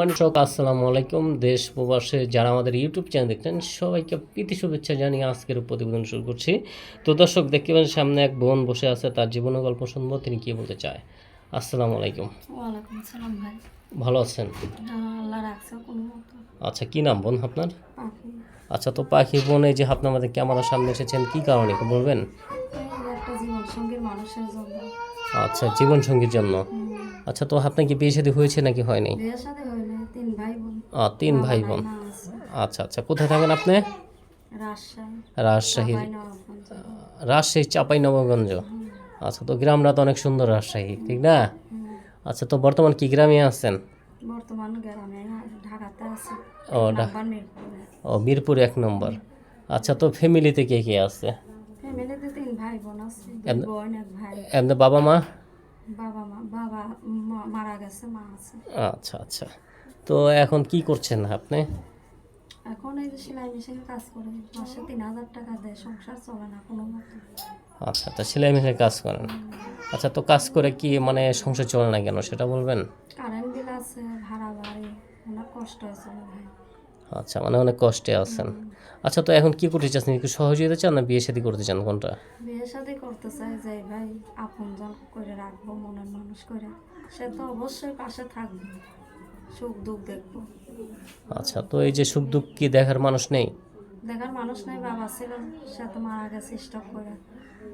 দর্শক আসসালামু আলাইকুম। দেশ প্রবাসে যারা আমাদের ইউটিউব চ্যানেল দেখছেন সবাইকে প্রীতি শুভেচ্ছা জানিয়ে আজকের প্রতিবেদন শুরু করছি। তো দর্শক দেখতে পাচ্ছেন সামনে এক বোন বসে আছে তার জীবনের গল্প শুনব তিনি কি বলতে চায়? আসসালামু আলাইকুম। ওয়ালাইকুম সালাম ভাই। ভালো আছেন? আচ্ছা কি নাম বোন আপনার? আচ্ছা তো পাখি বোন এই যে আপনি আমাদের ক্যামেরার সামনে এসেছেন কি কারণে বলবেন? একটা জীবন সঙ্গীর মানুষের জন্য। আচ্ছা জীবন সঙ্গীর জন্য আচ্ছা তো আপনার কি বিয়ে শাদী হয়েছে নাকি হয়নি? হইলে তিন ভাই বোন আচ্ছা আচ্ছা কোথায় থাকেন আপনি? রাজশাহী। রাজশাহী। চাপাই নবগঞ্জ আচ্ছা তো গ্রামটা তো অনেক সুন্দর রাজশাহী ঠিক না? আচ্ছা তো বর্তমান কি গ্রামে আছেন? বর্তমান গ্রামে ঢাকাতে আছে। ও ও মিরপুর এক নম্বর। আচ্ছা তো ফ্যামিলিতে কে কে আছে? ফ্যামিলিতে তিন ভাই বোন আছে বোন এক ভাই। এমনি বাবা মা? বাবা মা বাবা মারা গেছে মা আছে। আচ্ছা আচ্ছা। তো এখন কি করছেন আপনি? এখন এই যে সেলাই কাজ করে। মাসে তিন হাজার টাকা দেয় সংসার চলে না কোনো মতো। আচ্ছা তা সেলাই মেশিনে কাজ করেন। আচ্ছা তো কাজ করে কি মানে সংসার চলে না কেন সেটা বলবেন? কারেন্ট বিল আছে ভাড়া বাড়ি অনেক কষ্ট ভাই? আচ্ছা মানে অনেক কষ্টে আছেন। আচ্ছা তো এখন কি করতে চাচ্ছেন? একটু সহযোগিতা চান না বিয়ে শাদী করতে চান কোনটা? বিয়ে সাথে করতে চাই যে ভাই আপনজন করে রাখব মনের মানুষ করে। সে তো অবশ্যই পাশে থাকবে। সুখ দুঃখ দেখব। আচ্ছা তো এই যে সুখ দুঃখ কি দেখার মানুষ নেই? দেখার মানুষ নেই বাবা ছিল সে তো মারা গেছে স্টক করে।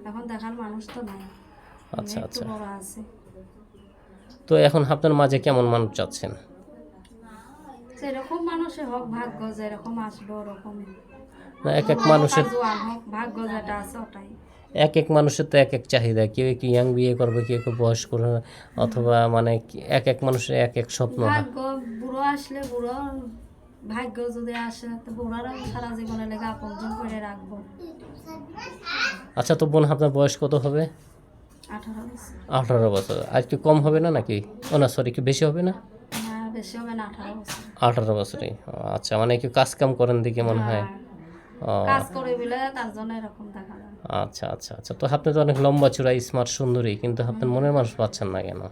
এখন দেখার মানুষ তো নাই। আচ্ছা আচ্ছা। বাবা আছে। তো এখন আপনার মাঝে কেমন মানুষ চাচ্ছেন সেরকম মানুষে হোক ভাগ্য যেরকম আসবে ওরকমই। না এক এক মানুষের ভাগ্য যেটা আছে ওটাই। এক এক মানুষের তো এক এক চাহিদা। কেউ একটু ইয়াং বিয়ে করবে কেউ একটু বয়স করবে অথবা মানে এক এক মানুষের এক এক স্বপ্ন। ভাগ্য বুড়ো আসলে বুড়ো ভাগ্য যদি আসে তো বুড়ারা সারা জীবনে লেগে আপনজন করে রাখব। আচ্ছা তো বোন আপনার বয়স কত হবে? আঠারো বছর। আর একটু কম হবে না নাকি? ও না সরি একটু বেশি হবে না? আঠারো বছর। আচ্ছা মানে একটু কাজ কাম করেন দিকে মনে হয়। হ্যাঁ, কাজ করে বলে তার জন্য এরকম আচ্ছা আচ্ছা আচ্ছা। তো আপনি তো অনেক লম্বা চূড়া স্মার্ট সুন্দরী কিন্তু আপনার মনের মানুষ পাচ্ছেন না কেন?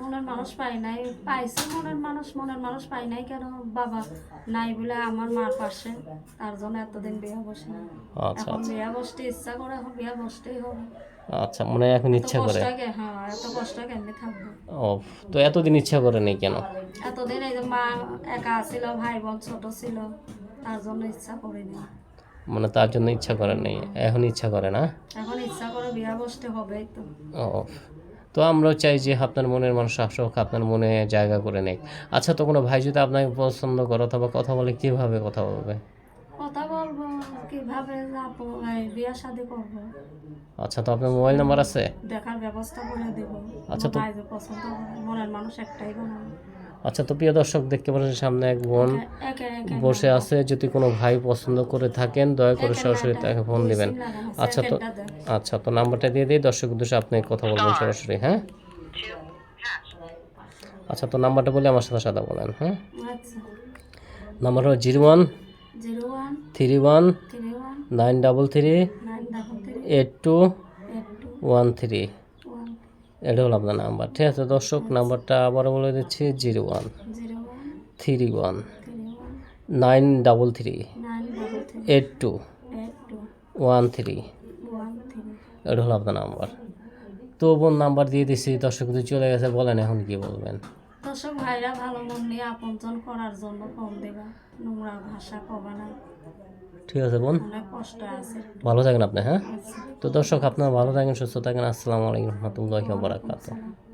মনের মানুষ পাই নাই। পাইছে মনের মানুষ মনের মানুষ পাই নাই কেন? বাবা নাই বলে আমার মার পাশে। তার জন্য এতদিন বিয়ে বসে না আচ্ছা এখন বিয়ে বসতে ইচ্ছা করে এখন বিয়ে বসতেই হবে। আচ্ছা মনে এখন ইচ্ছা করে। হ্যাঁ এত কষ্ট কেমনি থাকব? ও তো এতদিন ইচ্ছা করে নেই কেন? এতদিন এই যে মা একা ছিল ভাই বোন ছোট ছিল তার জন্য ইচ্ছা করিনি মানে তার জন্য ইচ্ছা করে নেই। এখন ইচ্ছা করে না? এখন ইচ্ছা করে বিয়া বসতে হবেই তো। ও তো আমরাও চাই যে আপনার মনের মানুষ আসুক আপনার মনে জায়গা করে নেক। আচ্ছা তো কোনো ভাই যদি আপনাকে পছন্দ করে অথবা কথা বলে কীভাবে কথা বলবে? কথা বলব কীভাবে যাব বিয়া শাদি করব। আচ্ছা তো আপনার মোবাইল নাম্বার আছে? দেখার ব্যবস্থা করে দেব। আচ্ছা তো- ভাই পছন্দ মনের মানুষ একটাই বানাবো। আচ্ছা তো প্রিয় দর্শক দেখতে পাচ্ছেন সামনে এক বোন বসে আছে। যদি কোনো ভাই পছন্দ করে থাকেন দয়া করে সরাসরি তাকে ফোন দিবেন। আচ্ছা তো আচ্ছা তো নাম্বারটা দিয়ে দিই। দর্শক উদ্দেশ্যে আপনি কথা বলবেন সরাসরি হ্যাঁ? আচ্ছা তো নাম্বারটা বলে আমার সাথে সাদা বলেন হ্যাঁ? আচ্ছা। নাম্বার হলো zero one three one nine double three eight two one three. এটা হলো আপনার নাম্বার ঠিক আছে? দর্শক নাম্বারটা আবারও বলে দিচ্ছি zero one. Three one. Nine double three. Eight two. One three. এটা হলো আপনার নাম্বার। তো বোন নাম্বার দিয়ে দিছি দর্শক যদি চলে গেছে বলেন এখন কি বলবেন? দর্শক ভাইরা ভালো মন নিয়ে আপনজন করার জন্য ফোন দেবা নোংরা ভাষা কবা না। ঠিক আছে বোন? ভালো থাকেন আপনি হ্যাঁ? তো দর্শক আপনারা ভালো থাকেন সুস্থ থাকেন। আসসালামু আলাইকুম রহমতুল্লাহ বারাকাতুহু।